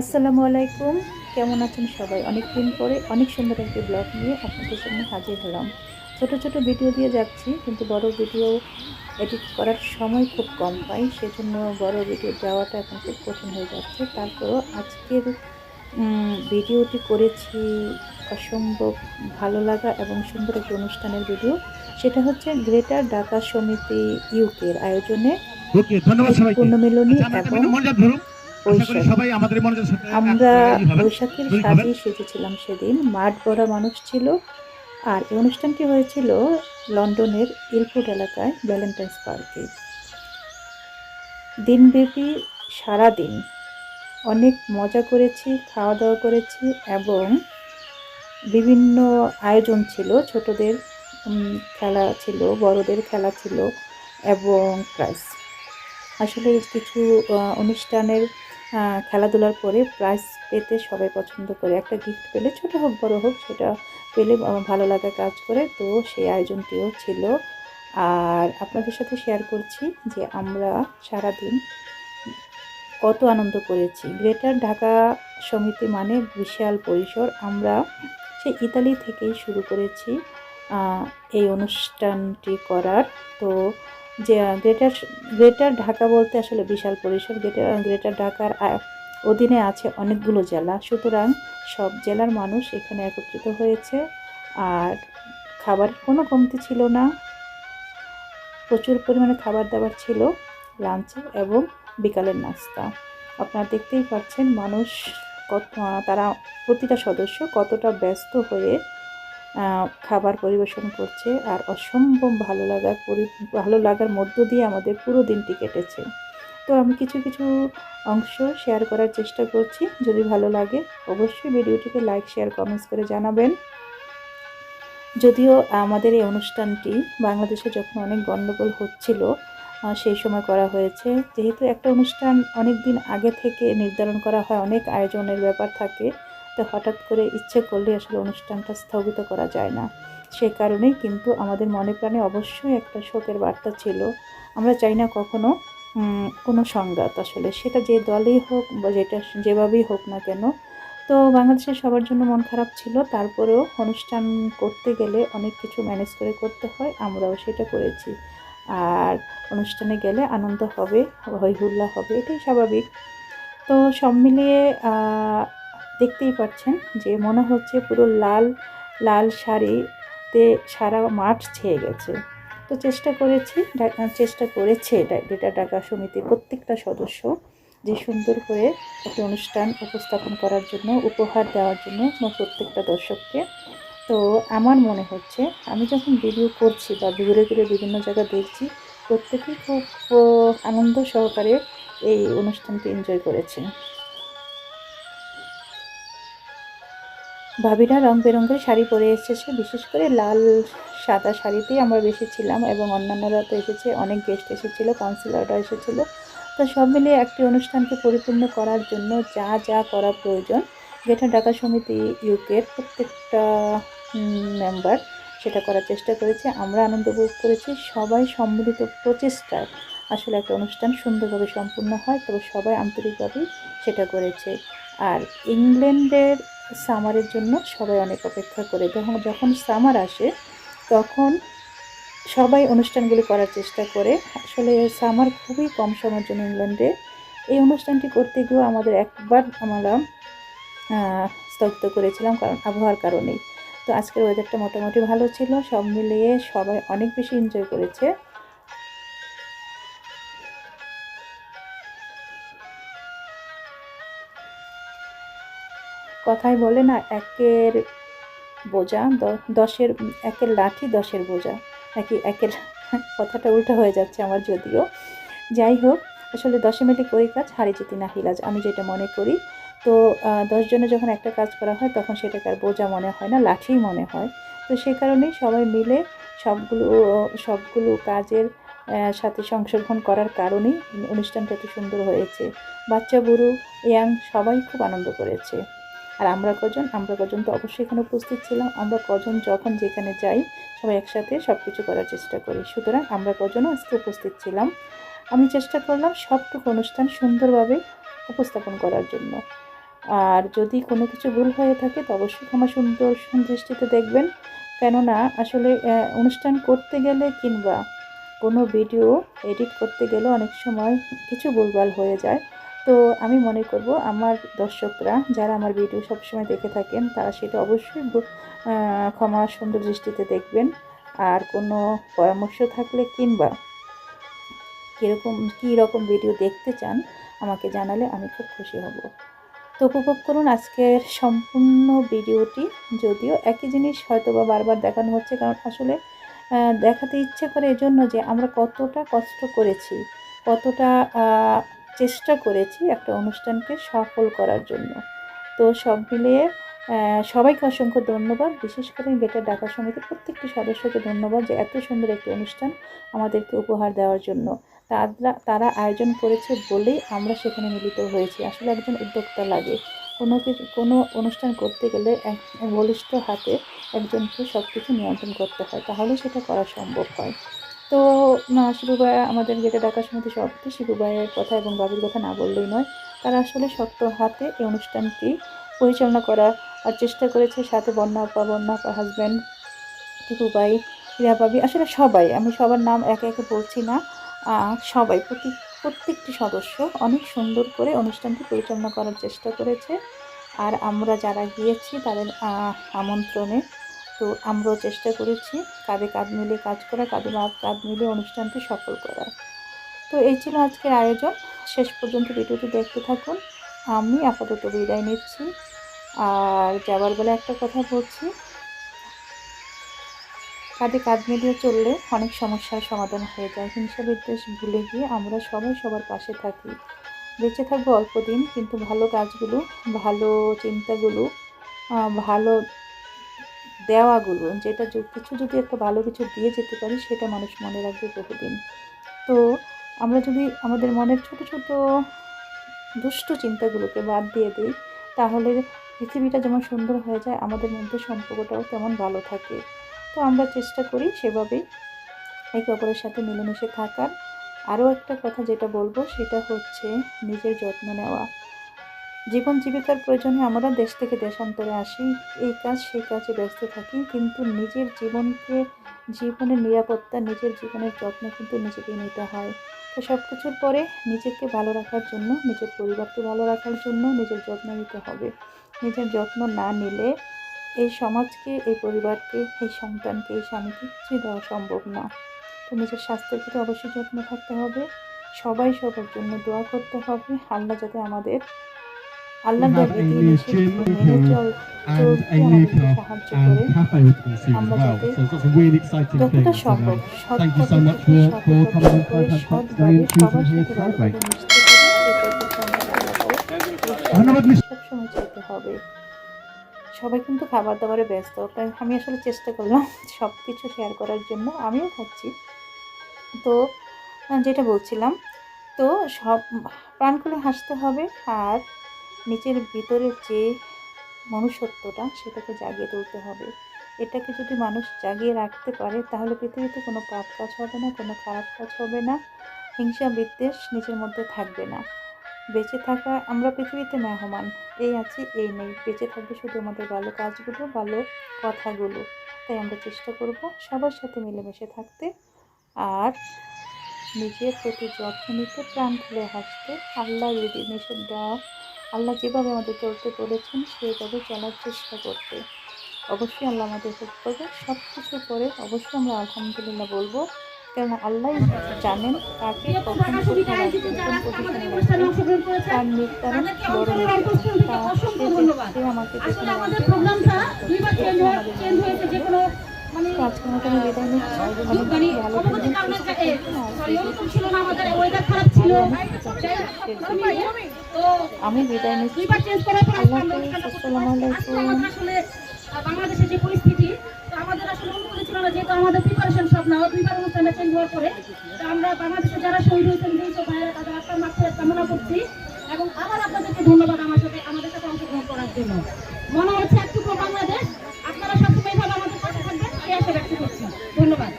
আসসালামু আলাইকুম। কেমন আছেন সবাই? অনেক দিন পরে অনেক সুন্দর একটি ব্লগ নিয়ে আপনাদের সামনে হাজির হলাম। ছোট ছোট ভিডিও দিয়ে যাচ্ছি কিন্তু বড় ভিডিও এডিট করার সময় খুব কম পাই সেজন্য বড় ভিডিও দেওয়াটা এখন খুব কঠিন হয়ে যাচ্ছে। তারপরও আজকের ভিডিওটি করেছি অসম্ভব ভালো লাগা এবং সুন্দর একটি অনুষ্ঠানের ভিডিও সেটা হচ্ছে গ্রেটার ঢাকা সমিতি ইউকের আয়োজনে পূর্ণমিলনী আচ্ছা, এবং আমরা বৈশাখের? সাজে সেজেছিলাম সেদিন। মাঠ ভরা মানুষ ছিল। আর এই অনুষ্ঠানটি হয়েছিল লন্ডনের ইলফুড এলাকায় ভ্যালেন্টাইন্স পার্কে। দিনব্যাপী সারা দিন অনেক মজা করেছি খাওয়া দাওয়া করেছি এবং বিভিন্ন আয়োজন ছিল। ছোটদের খেলা ছিল বড়দের খেলা ছিল এবং প্রাইজ আসলে কিছু অনুষ্ঠানের খেলাধুলার পরে প্রাইজ পেতে সবাই পছন্দ করে। একটা গিফট পেলে, ছোট হোক, বড় হোক, সেটা পেলে ভালো লাগা কাজ করে। তো সেই আয়োজনটিও ছিল। আর আপনাদের সাথে শেয়ার করছি যে আমরা সারাদিন কত আনন্দ করেছি। গ্রেটার ঢাকা সমিতি মানে বিশাল পরিসর। আমরা সেই ইতালি থেকেই শুরু করেছি এই অনুষ্ঠানটি করার। তো যে গ্রেটার গ্রেটার ঢাকা বলতে আসলে বিশাল পরিসর। গ্রেটার গ্রেটার ঢাকার অধীনে আছে অনেকগুলো জেলা। সুতরাং সব জেলার মানুষ এখানে একত্রিত হয়েছে। আর খাবারের কোনো কমতি ছিল না। প্রচুর পরিমাণে খাবার দাবার ছিল লাঞ্চে এবং বিকালের নাস্তা। আপনারা দেখতেই পাচ্ছেন মানুষ কত তারা প্রতিটা সদস্য কতটা ব্যস্ত হয়ে খাবার পরিবেশন করছে আর অসম্ভব ভালো লাগার পরি ভালো লাগার মধ্য দিয়ে আমাদের পুরো দিনটি কেটেছে। তো আমি কিছু কিছু অংশ শেয়ার করার চেষ্টা করছি। যদি ভালো লাগে, অবশ্যই ভিডিওটিকে লাইক শেয়ার কমেন্টস করে জানাবেন। যদিও আমাদের এই অনুষ্ঠানটি বাংলাদেশে যখন অনেক গণ্ডগোল হচ্ছিল সেই সময় করা হয়েছে। যেহেতু একটা অনুষ্ঠান অনেক দিন আগে থেকে নির্ধারণ করা হয়, অনেক আয়োজনের ব্যাপার থাকে তো হঠাৎ করে ইচ্ছে করলে আসলে অনুষ্ঠানটা স্থগিত করা যায় না। সে কারণেই কিন্তু আমাদের মনে প্রাণে অবশ্যই একটা শোকের বার্তা ছিল। আমরা চাই না কখনো কোনো সংঘাত আসলে। সেটা যে দলেই হোক বা যেটা, যেভাবেই হোক না কেন। তো বাংলাদেশের সবার জন্য মন খারাপ ছিল। তারপরেও অনুষ্ঠান করতে গেলে অনেক কিছু ম্যানেজ করে করতে হয়। আমরাও সেটা করেছি। আর অনুষ্ঠানে গেলে আনন্দ হবে, হই হুল্লা হবে, এটাই স্বাভাবিক। তো সব মিলিয়ে দেখতেই পাচ্ছেন যে মনে হচ্ছে পুরো লাল লাল শাড়িতে সারা মাঠ ছেয়ে গেছে। তো চেষ্টা করেছি চেষ্টা করেছে ডেটা ডাকা সমিতির প্রত্যেকটা সদস্য যে সুন্দর করে একটা অনুষ্ঠান উপস্থাপন করার জন্য, উপহার দেওয়ার জন্য প্রত্যেকটা দর্শককে। তো আমার মনে হচ্ছে, আমি যখন ভিডিও করছি বা ঘুরে ঘুরে বিভিন্ন জায়গা দেখছি, প্রত্যেকেই খুব আনন্দ সহকারে এই অনুষ্ঠানটি এনজয় করেছে। ভাবিরা রং বেরঙের শাড়ি পরে এসেছে। বিশেষ করে লাল সাদা শাড়িতেই আমরা বেশি ছিলাম এবং অন্যান্যরা তো এসেছে, অনেক গেস্ট এসেছিল কাউন্সিলররা এসেছিল। তো সব মিলিয়ে একটি অনুষ্ঠানকে পরিপূর্ণ করার জন্য যা যা করা প্রয়োজন, যেটা ঢাকা সমিতি ইউকের প্রত্যেকটা মেম্বার সেটা করার চেষ্টা করেছে। আমরা আনন্দ উপভোগ করেছি। সবাই সম্মিলিত প্রচেষ্টায় আসলে একটা অনুষ্ঠান সুন্দরভাবে সম্পূর্ণ হয়, তবে সবাই আন্তরিকভাবেই সেটা করেছে। আর ইংল্যান্ডের সামারের জন্য সবাই অনেক অপেক্ষা করে। যখন যখন সামার আসে, তখন সবাই অনুষ্ঠানগুলি করার চেষ্টা করে। আসলে সামার খুবই কম সময়ের জন্য ইংল্যান্ডে এই অনুষ্ঠানটি করতে গিয়েও আমাদের একবার আমরা স্থগিত করেছিলাম কারণ আবহাওয়ার কারণেই। তো আজকের ওয়েদারটা মোটামুটি ভালো ছিল, সব মিলিয়ে সবাই অনেক বেশি এনজয় করেছে। কথায় বলে না, একের বোঝা দশের, একের লাঠি, দশের বোঝা। নাকি একের কথাটা উল্টো হয়ে যাচ্ছে আমার যদিও। যাই হোক, আসলে দশে মিলে করি কাজ, হারি জিতি না হিলাজ, আমি যেটা মনে করি। তো দশজনে যখন একটা কাজ করা হয়, তখন সেটাকে আর বোঝা মনে হয় না, লাঠিই মনে হয়। তো সে কারণেই সবাই মিলে সবগুলো সবগুলো কাজের সাথে সংশোধন করার কারণেই অনুষ্ঠানটা এত সুন্দর হয়েছে। বাচ্চা, বুড়ো, ইয়াং, সবাই খুব আনন্দ করেছে। আর আমরা কজন? আমরা কজন তো অবশ্যই এখানে উপস্থিত ছিলাম। আমরা কজন যখন যেখানে যাই, সবাই একসাথে সব কিছু করার চেষ্টা করি। সুতরাং আমরা কজনও আজকে উপস্থিত ছিলাম। আমি চেষ্টা করলাম সবটুকু অনুষ্ঠান সুন্দরভাবে উপস্থাপন করার জন্য। আর যদি কোনো কিছু ভুল হয়ে থাকে, তো অবশ্যই আমার সুন্দর দৃষ্টিতে দেখবেন। কেননা আসলে অনুষ্ঠান করতে গেলে কিংবা কোনো ভিডিও এডিট করতে গেলে অনেক সময় কিছু ভুলভাল হয়ে যায়। তো আমি মনে করব আমার দর্শকরা, যারা আমার ভিডিও সবসময় দেখে থাকেন, তারা সেটা অবশ্যই ক্ষমা সুন্দর দৃষ্টিতে দেখবেন। আর কোনো পরামর্শ থাকলে কিংবা কীরকম কী রকম ভিডিও দেখতে চান, আমাকে জানালে আমি খুব খুশি হব। তো উপভোগ করুন আজকের সম্পূর্ণ ভিডিওটি যদিও একই জিনিস হয়তো বা বারবার দেখানো হচ্ছে, কারণ আসলে দেখাতে ইচ্ছে করে এজন্য যে আমরা কতটা কষ্ট করেছি, কতটা চেষ্টা করেছি একটা অনুষ্ঠানকে সফল করার জন্য। তো সব মিলিয়ে সবাইকে অসংখ্য ধন্যবাদ। বিশেষ করে গেটের ডাকা সমিতির প্রত্যেকটি সদস্যকে ধন্যবাদ যে এত সুন্দর একটি অনুষ্ঠান আমাদেরকে উপহার দেওয়ার জন্য। তারা তারা আয়োজন করেছে বলেই আমরা সেখানে মিলিত হয়েছি। আসলে একজন উদ্যোক্তা লাগে। কোনো কিছু, কোনো অনুষ্ঠান করতে গেলে এক এক বলিষ্ঠ হাতে একজনকে সব কিছু নিয়ন্ত্রণ করতে হয়। তাহলে সেটা করা সম্ভব হয়। তো না, শিবু ভাইয়া আমাদের গেটে ডাকা সমিতি সভাপতি শিবু ভাইয়ের কথা এবং বাবির কথা না বললেই নয়। তারা আসলে শক্ত হাতে এই অনুষ্ঠানটি পরিচালনা করার চেষ্টা করেছে সাথে বন্যা আপা বন্যা আপা হাজব্যান্ড টিপু ভাই রিয়া ভাবি আসলে সবাই। আমি সবার নাম একে একে বলছি না সবাই। প্রতি প্রত্যেকটি সদস্য অনেক সুন্দর করে অনুষ্ঠানটি পরিচালনা করার চেষ্টা করেছে। আর আমরা যারা গিয়েছি তাদের আমন্ত্রণে তো আমরাও চেষ্টা করেছি কাঁধে কাঁধ মিলিয়ে কাজ করা, কাঁধে কাঁধ মিলিয়ে অনুষ্ঠানটি সফল করা তো এই ছিল আজকের আয়োজন। শেষ পর্যন্ত ভিডিওটি দেখতে থাকুন। আমি আপাতত বিদায় নিচ্ছি। আর যাবার বেলা একটা কথা বলছি। কাঁধে কাঁধ মিলিয়ে চললে অনেক সমস্যার সমাধান হয়ে যায়। হিংসা বিদ্বেষ ভুলে গিয়ে আমরা সবাই সবার পাশে থাকি। বেঁচে থাকব অল্প দিন, কিন্তু ভালো কাজগুলো, ভালো চিন্তাগুলো ভালো দেওয়াগুলো, যেটা কিছু যদি একটা ভালো কিছু দিয়ে যেতে পারি, সেটা মানুষ মনে রাখবে বহুদিন। তো আমরা যদি আমাদের মনের ছোট ছোট দুষ্ট চিন্তাগুলোকে বাদ দিয়ে দিই, তাহলে পৃথিবীটা যেমন সুন্দর হয়ে যায়, আমাদের মধ্যে সম্পর্কটাও তেমন ভালো থাকে। তো আমরা চেষ্টা করি সেভাবেই একে অপরের সাথে মিলেমিশে থাকার। আরও একটা কথা যেটা বলব, সেটা হচ্ছে নিজের যত্ন নেওয়া। জীবন জীবিকার প্রয়োজনে আমরা দেশ থেকে দেশান্তরে আসি, এই কাজ, সেই কাজে ব্যস্ত থাকি, কিন্তু নিজের জীবনকে, জীবনের নিরাপত্তা, নিজের জীবনের যত্ন কিন্তু নিজেকে নিতে হয়। তো সব কিছুর পরে নিজেকে ভালো রাখার জন্য, নিজের পরিবারকে ভালো রাখার জন্য নিজের যত্ন নিতে হবে। নিজের যত্ন না নিলে এই সমাজকে, এই পরিবারকে, এই সন্তানকে, এই স্বামীকে কিছুই দেওয়া সম্ভব না। তো নিজের স্বাস্থ্যের প্রতি অবশ্যই যত্ন থাকতে হবে। সবাই সবার জন্য দোয়া করতে হবে। আল্লাহ যাতে আমাদের সবাই কিন্তু খাবার দাবারে ব্যস্ত তাই আমি আসলে চেষ্টা করলাম সবকিছু শেয়ার করার জন্য। আমিও খাচ্ছি। তো যেটা বলছিলাম তো সব প্রাণগুলো হাসতে হবে আর নিজের ভিতরের যে মনুষ্যত্বটা সেটাকে জাগিয়ে তুলতে হবে। এটাকে যদি মানুষ জাগিয়ে রাখতে পারে, তাহলে পৃথিবীতে কোনো পাপ কাজ হবে না, কোনো খারাপ কাজ হবে না, হিংসা, বিদ্বেষ নিজের মধ্যে থাকবে না। বেঁচে থাকা, আমরা পৃথিবীতে মেহমান, এই আছি, এই নেই। বেঁচে থাকবে শুধু আমাদের ভালো কাজগুলো, ভালো কথাগুলো। তাই আমরা চেষ্টা করব সবার সাথে মিলেমিশে থাকতে আর নিজের প্রতি যত্ন নিতে, প্রাণ খুলে হাসতে। আল্লাহ নিষেধ দেওয়া আল্লাহ যেভাবে আমাদের চলতে বলেছেন সেইভাবে চলার চেষ্টা করতে অবশ্যই আল্লাহ আমাদের হেল্প করবে। সব কিছু করে অবশ্যই আমরা আলহামদুলিল্লাহ বলব কেননা আল্লাহ জানেন কাকে কখন কোথায় কোন তার নির্ধারণ বড় সে আমাকে মানে তো আজকের মতো আমি বিদায় নিচ্ছি। অনেক মানে ভালো অবগতির থাকবেন, কারণে সুস্থ এ, থাকবেন, আর sorry, ওরকম ছিল না আমাদের ওয়েদার খারাপ ছিল। যাই আমি বিদায় নিচ্ছি। আজকে বাংলাদেশের যে পরিস্থিতি তো আমাদের আসলে অনুকূলে ছিল না যেহেতু আমাদের প্রিপারেশন সব না দুইবার অনুষ্ঠানটা চেঞ্জ হওয়ার পরে তো আমরা বাংলাদেশে যারা শহীদ হয়েছেন যেসব ভাইয়েরা তাদের আত্মার মাত্রায় কামনা করছি। এবং আবার আপনাদেরকে ধন্যবাদ আমার সাথে আমাদের সাথে অংশগ্রহণ করার জন্য। মনে হচ্ছে ধন্যবাদ।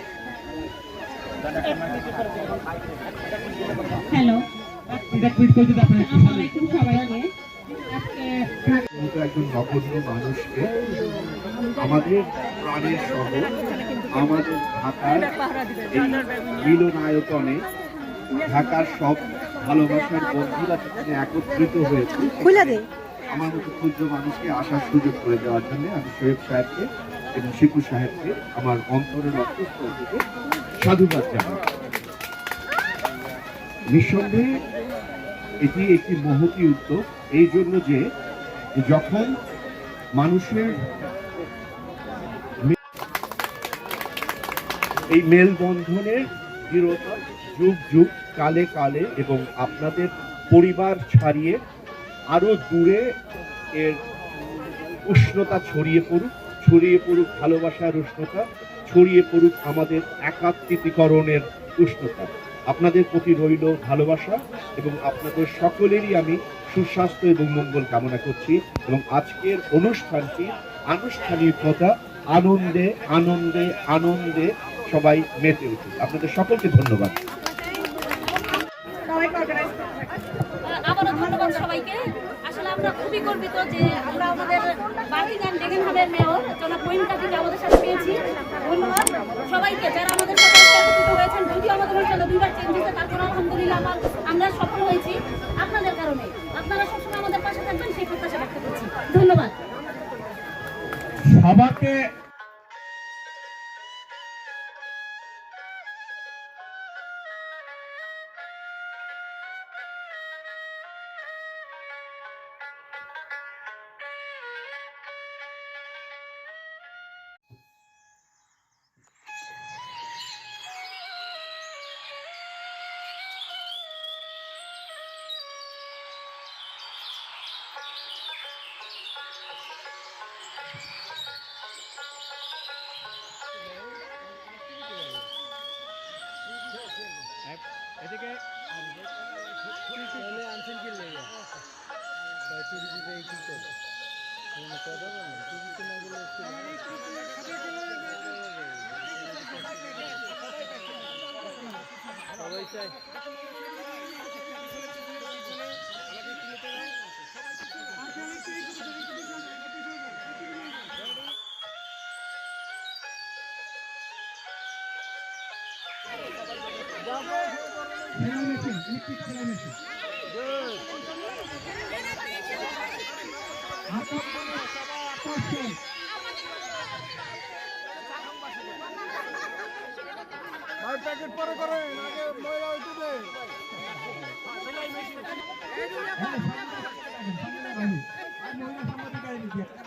হ্যালো Congratulations to the আসসালামু আলাইকুম সবাইকে। একজন নগণ্য মানুষকে আমাদের প্রাণের শহর আমাদের ঢাকার এই মিলনায়তনে ঢাকার সব ভালোবাসার বন্ধুরা সেখানে একত্রিত হয়েছে। আমার মতো ক্ষুদ্র মানুষকে আসার সুযোগ করে দেওয়ার জন্য আমি শোয়েব সাহেবকে এবং শিপু সাহেবকে আমার অন্তরের অন্তঃস্থল থেকে সাধুবাদ জানাই। নিঃসন্দেহে, এটি একটি মহতি উদ্যোগ। এই জন্য যে যখন মানুষের এই মেলবন্ধনের দৃঢ়তা, যুগ যুগ, কালে কালে এবং আপনাদের পরিবার ছাড়িয়ে আরও দূরে এর উষ্ণতা ছড়িয়ে পড়ুক ছড়িয়ে পড়ুক ভালোবাসার উষ্ণতা ছড়িয়ে পড়ুক আমাদের একাত্মীকরণের উষ্ণতা। আপনাদের প্রতি রইল ভালোবাসা এবং আপনাদের সকলেরই আমি সুস্বাস্থ্য এবং মঙ্গল কামনা করছি এবং আজকের অনুষ্ঠানটি আনুষ্ঠানিকতা, আনন্দে আনন্দে আনন্দে সবাই মেতে উঠুক। আপনাদের সকলকে ধন্যবাদ আবারও ধন্যবাদ সবাইকে আসলে আমরা খুবই গর্বিত যে আমরা আমাদের বার্মিংহাম ডেগেনহামের মেয়র। জনাব মহিম কাজীকে আমাদের সাথে পেয়েছি, ধন্যবাদ। সবাইকে যারা আমাদের সাথে হয়েছেন, যদিও আমাদের অনুষ্ঠানে দুইবার চেঞ্জ হয়েছে, তারপর আলহামদুলিল্লাহ আমার আমরা সফল হয়েছি। আপনাদের কারণে। আপনারা সবসময় আমাদের পাশে থাকবেন, সেই প্রত্যাশা ব্যক্ত করছি। ধন্যবাদ। সবাকে প্যাকেট পরে করেন আরমান